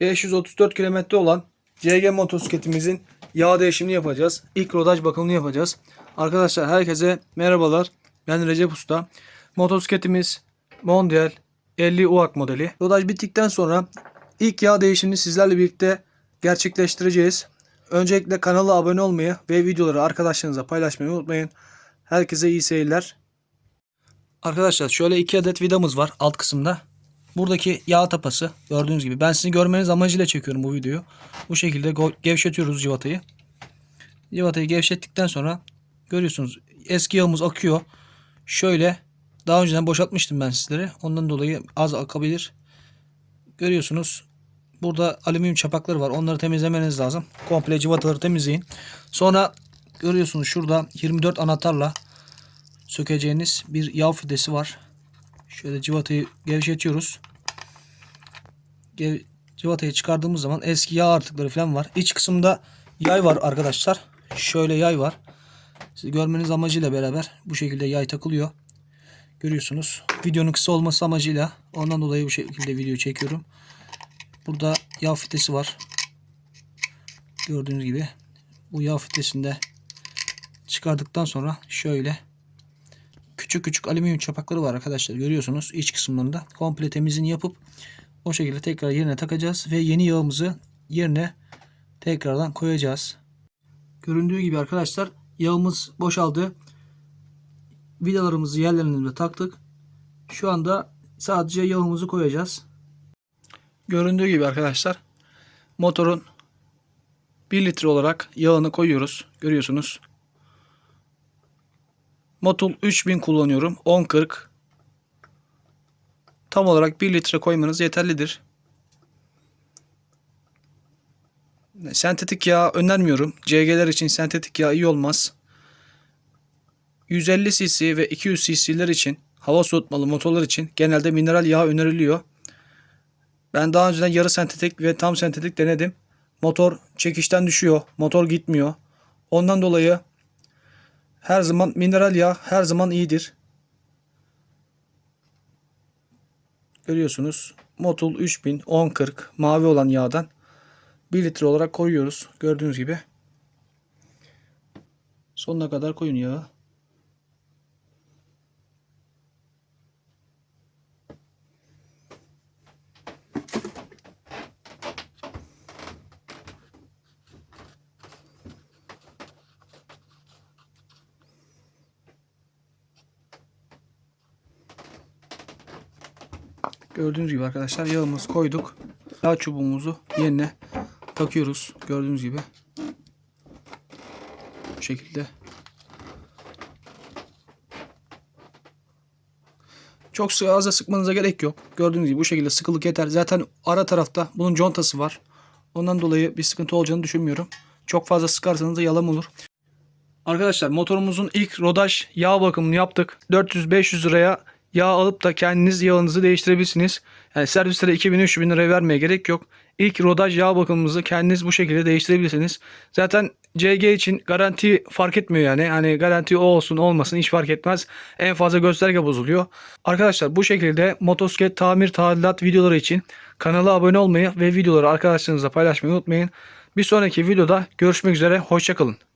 534 kilometre olan CG motosikletimizin yağ değişimini yapacağız. İlk rodaj bakımını yapacağız. Arkadaşlar herkese merhabalar. Ben Recep Usta. Motosikletimiz Mondial 50 UAK modeli. Rodaj bittikten sonra ilk yağ değişimini sizlerle birlikte gerçekleştireceğiz. Öncelikle kanala abone olmayı ve videoları arkadaşlarınıza paylaşmayı unutmayın. Herkese iyi seyirler. Arkadaşlar şöyle iki adet vidamız var alt kısımda. Buradaki yağ tapası gördüğünüz gibi. Ben sizi görmeniz amacıyla çekiyorum bu videoyu. Bu şekilde gevşetiyoruz civatayı. Civatayı gevşettikten sonra görüyorsunuz eski yağımız akıyor. Şöyle daha önceden boşaltmıştım ben sizlere. Ondan dolayı az akabilir. Görüyorsunuz burada alüminyum çapakları var. Onları temizlemeniz lazım. Komple civataları temizleyin. Sonra görüyorsunuz şurada 24 anahtarla sökeceğiniz bir yağ fidesi var. Şöyle civatayı gevşetiyoruz. Gev civatayı çıkardığımız zaman eski yağ artıkları falan var. İç kısımda yay var arkadaşlar. Şöyle yay var. Siz görmeniz amacıyla beraber bu şekilde yay takılıyor. Görüyorsunuz. Videonun kısa olması amacıyla ondan dolayı bu şekilde video çekiyorum. Burada yağ fitesi var. Gördüğünüz gibi bu yağ fitesinde çıkardıktan sonra şöyle küçük küçük alüminyum çapakları var arkadaşlar. Görüyorsunuz iç kısımlarında. Komple temizliğini yapıp o şekilde tekrar yerine takacağız ve yeni yağımızı yerine tekrardan koyacağız. Göründüğü gibi arkadaşlar yağımız boşaldı. Vidalarımızı yerlerine taktık. Şu anda sadece yağımızı koyacağız. Göründüğü gibi arkadaşlar motorun 1 litre olarak yağını koyuyoruz. Görüyorsunuz. Motul 3000 kullanıyorum. 1040. Tam olarak 1 litre koymanız yeterlidir. Sentetik yağ önermiyorum. CG'ler için sentetik yağ iyi olmaz. 150 cc ve 200 cc'ler için hava soğutmalı motorlar için genelde mineral yağ öneriliyor. Ben daha önceden yarı sentetik ve tam sentetik denedim. Motor çekişten düşüyor. Motor gitmiyor. Ondan dolayı her zaman mineral yağ her zaman iyidir. Görüyorsunuz. Motul 3000 1040 mavi olan yağdan 1 litre olarak koyuyoruz. Gördüğünüz gibi. Sonuna kadar koyun yağı. Gördüğünüz gibi arkadaşlar yağımızı koyduk. Yağ çubuğumuzu yerine takıyoruz. Gördüğünüz gibi. Bu şekilde. Çok sık ağza sıkmanıza gerek yok. Gördüğünüz gibi bu şekilde sıkılık yeter. Zaten ara tarafta bunun contası var. Ondan dolayı bir sıkıntı olacağını düşünmüyorum. Çok fazla sıkarsanız da yalan olur. Arkadaşlar motorumuzun ilk rodaj yağ bakımını yaptık. 400-500 liraya yağ alıp da kendiniz yağınızı değiştirebilirsiniz. Yani servislere 2000-3000 lira vermeye gerek yok. İlk rodaj yağ bakımımızı kendiniz bu şekilde değiştirebilirsiniz. Zaten CG için garanti fark etmiyor yani. Hani garanti o olsun olmasın hiç fark etmez. En fazla gösterge bozuluyor. Arkadaşlar bu şekilde motosiklet tamir tadilat videoları için kanala abone olmayı ve videoları arkadaşlarınızla paylaşmayı unutmayın. Bir sonraki videoda görüşmek üzere. Hoşçakalın.